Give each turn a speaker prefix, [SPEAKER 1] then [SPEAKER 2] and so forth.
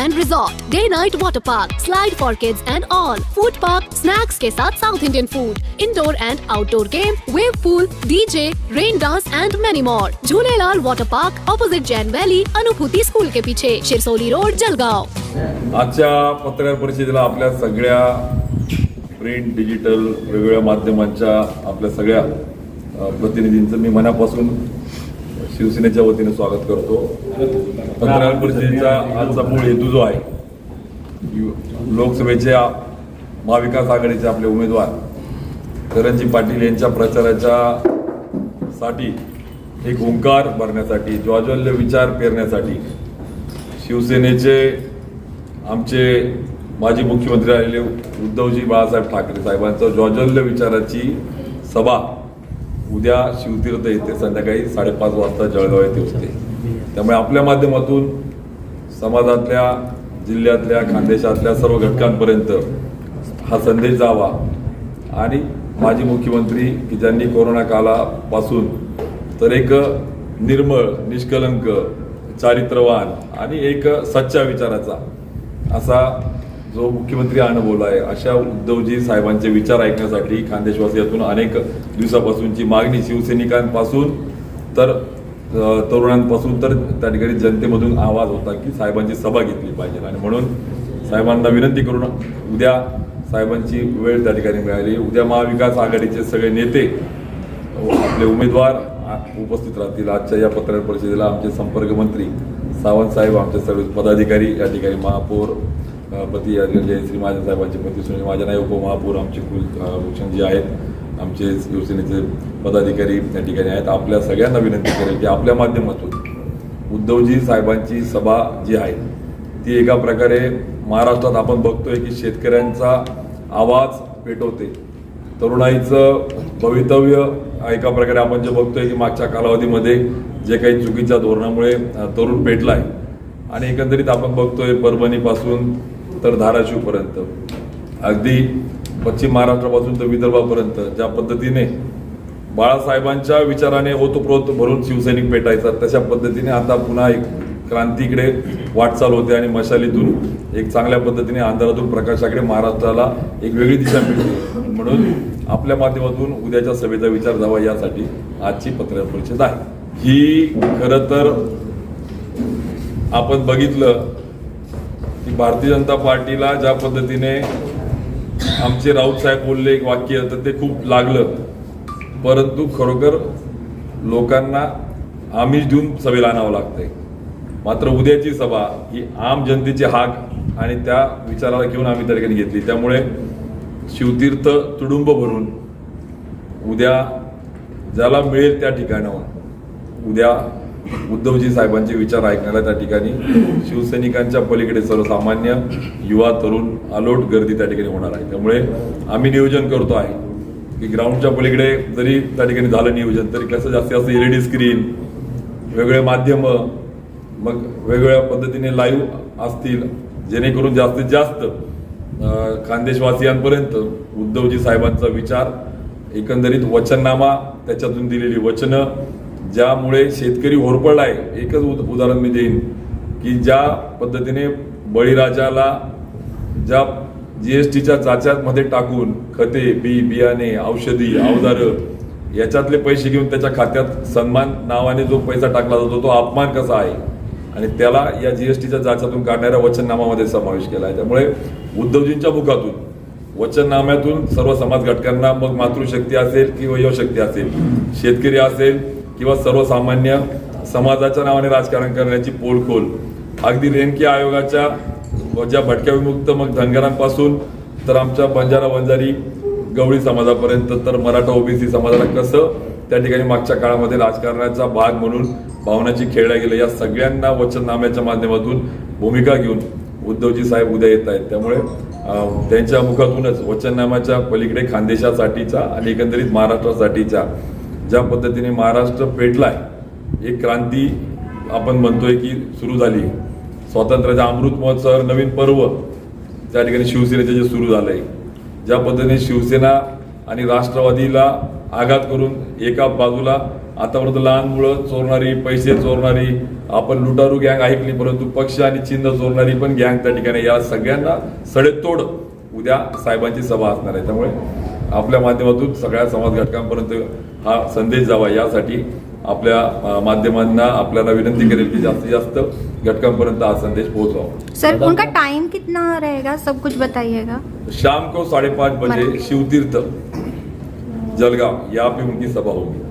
[SPEAKER 1] and resort day night water park slide for kids and all food park snacks के साथ south Indian food indoor and outdoor game wave pool DJ rain dance and many more Jhulelal water park opposite Jain Valley Anubhuti school के पीछे Shirsoli road Jalgaon
[SPEAKER 2] अच्छा पत्रकार परिषद print digital वेगवेगळ्या माध्यमांच्या आपल्या सगळ्या प्रतिनिधींचं मी मनापासून शिवसेनेच्या वतीने स्वागत करतो. पत्रकार परिषदेचा आजचा मूळ हेतू जो आहे यु- लोकसभेच्या महाविकास आघाडीचे आपले उमेदवार करंजी पाटील यांच्या प्रचाराच्या साठी एक ओंकार भरण्यासाठी ज्वाज्वल्य विचार पेरण्यासाठी शिवसेनेचे आमचे माजी मुख्यमंत्री राहिलेले उद्धवजी बाळासाहेब ठाकरे साहेबांचं ज्वाज्वल्य विचाराची सभा उद्या शिवतीर्थ येथे संध्याकाळी साडेपाच वाजता जळगाव येथे होते. त्यामुळे आपल्या माध्यमातून समाजातल्या जिल्ह्यातल्या खानदेशातल्या सर्व घटकांपर्यंत हा संदेश जावा. आणि माजी मुख्यमंत्री की ज्यांनी कोरोना कालापासून तर एक निर्मळ निष्कलंक चारित्रवान आणि एक सच्चा विचाराचा असा जो मुख्यमंत्री अनुभवला आहे अशा उद्धवजी साहेबांचे विचार ऐकण्यासाठी खानदेशवासियातून अनेक दिवसापासूनची मागणी शिवसैनिकांपासून तर तरुणांपासून तर त्या ठिकाणी जनतेमधून आवाज होता की साहेबांची सभा घेतली पाहिजे. आणि म्हणून साहेबांना विनंती करून उद्या साहेबांची वेळ त्या ठिकाणी मिळाली. उद्या महाविकास आघाडीचे सगळे नेते आपले उमेदवार उपस्थित राहतील. आजच्या या पत्रकार परिषदेला आमचे संपर्क मंत्री सावंत साहेब आमचे सर्व पदाधिकारी या ठिकाणी महापौर पती जयश्री महाजन साहेबांचे पती सुनील महाजन आहे उपमहापौर आमचे कुल अ, भूषणजी आहेत आमचे शिवसेनेचे पदाधिकारी त्या ठिकाणी आहेत. आपल्या सगळ्यांना विनंती करेल की आपल्या माध्यमातून उद्धवजी साहेबांची सभा जी आहे ती एका प्रकारे महाराष्ट्रात आपण बघतोय की शेतकऱ्यांचा आवाज पेटवते. तरुणाईचं भवितव्य एका प्रकारे आपण जे बघतोय की मागच्या कालावधीमध्ये जे काही चुकीच्या धोरणामुळे तरुण पेटला आहे आणि एकंदरीत आपण बघतोय परभणीपासून तर धाराशिवपर्यंत. अगदी पश्चिम महाराष्ट्रापासून तर विदर्भापर्यंत. ज्या पद्धतीने बाळासाहेबांच्या विचाराने ओतप्रोत भरून शिवसैनिक पेटायचा तशा पद्धतीने आता पुन्हा एक क्रांतीकडे वाटचाल होते आणि मशालीतून एक चांगल्या पद्धतीने अंधारातून प्रकाशाकडे महाराष्ट्राला एक वेगळी दिशा मिळते. म्हणून आपल्या माध्यमातून उद्याच्या सभेचा विचार जावा यासाठी आजची पत्रकार परिषद आहे. ही खरं तर आपण बघितलं की भारतीय जनता पार्टीला ज्या पद्धतीने आमचे राऊत साहेब बोलले एक वाक्य तर ते खूप लागलं. परंतु खरोखर लोकांना आमिष देऊन सभेला आणावं लागतंय. मात्र उद्याची सभा ही आम जनतेची हाक आणि त्या विचाराला घेऊन आम्ही त्या ठिकाणी घेतली. त्यामुळे शिवतीर्थ तुडुंब भरून उद्या ज्याला मिळेल त्या ठिकाणावर उद्या उद्धवजी साहेबांचे विचार ऐकण्याला त्या ठिकाणी शिवसैनिकांच्या पलीकडे सर्वसामान्य युवा तरुण अलोट गर्दी त्या ठिकाणी होणार आहे. त्यामुळे आम्ही नियोजन करतो आहे की ग्राउंडच्या पलीकडे जरी त्या ठिकाणी झालं नियोजन तरी कसं जास्तीत जास्त एल ई डी स्क्रीन वेगळे माध्यम मग वेगवेगळ्या पद्धतीने लाईव्ह असतील जेणेकरून जास्तीत जास्त खानदेशवासियांपर्यंत उद्धवजी साहेबांचा विचार एकंदरीत वचननामा त्याच्यातून दिलेली वचनं ज्यामुळे शेतकरी होरपळलाय एकच उद- उदाहरण मी देईन की ज्या पद्धतीने बळीराजाला ज्या जी एस टीच्या चाच्यामध्ये टाकून खते बी बियाणे औषधी अवजारं याच्यातले पैसे घेऊन त्याच्या खात्यात सन्मान नावाने जो पैसा टाकला जातो तो अपमान कसा आहे? आणि त्याला या जीएसटीच्या जाचातून काढणाऱ्या वचननामामध्ये समावेश केला आहे. त्यामुळे उद्धवजींच्या मुखातून वचननाम्यातून सर्व समाज घटकांना मग मातृशक्ती असेल किंवा युवशक्ती असेल शेतकरी असेल किंवा सर्वसामान्य समाजाच्या नावाने राजकारण करण्याची पोलखोल अगदी रेणकी आयोगाच्या ज्या भटक्या विमुक्त मग धनगरांपासून तर आमच्या बंजारा वंजारी गवळी समाजापर्यंत तर मराठा ओबीसी समाजाला कसं त्या ठिकाणी मागच्या काळामध्ये राजकारणाचा भाग म्हणून भावनाची खेळल्या गेल्या. या सगळ्यांना वचननाम्याच्या माध्यमातून भूमिका घेऊन उद्धवजी साहेब उद्या येत आहेत. त्यामुळे त्यांच्या मुखातूनच वचननाम्याच्या पलीकडे खानदेशासाठीचा आणि एकंदरीत महाराष्ट्रासाठीच्या ज्या पद्धतीने महाराष्ट्र पेटलाय एक क्रांती आपण म्हणतोय की सुरू झाली. स्वातंत्र्याचा अमृत महोत्सव नवीन पर्व त्या ठिकाणी शिवसेनेचे जे सुरू झालंय. ज्या पद्धतीने शिवसेना आणि राष्ट्रवादीला आघात करून एका बाजूला आतापर्यंत लहान मुलं चोरणारी पैसे चोरणारी आपण लुटारू गँग ऐकली परंतु पक्ष आणि चिन्ह चोरणारी पण गँग त्या ठिकाणी या सगळ्यांना सडेतोड उद्या साहेबांची सभा असणार आहे. त्यामुळे आपल्या माध्यमातून सगळ्या समाज घटकांपर्यंत हा संदेश जावा. यासाठी आपल्या माध्यमांना आपल्याला विनंती करेल की जास्तीत जास्त घटकांपर्यंत हा संदेश पोहोचवा.
[SPEAKER 3] सर उनका टाइम कितना रहेगा? सब कुछ बताइएगा.
[SPEAKER 2] शाम को साढ़े पाँच बजे शिवतीर्थ जलगांव यहाँ पे उनकी सभा होगी.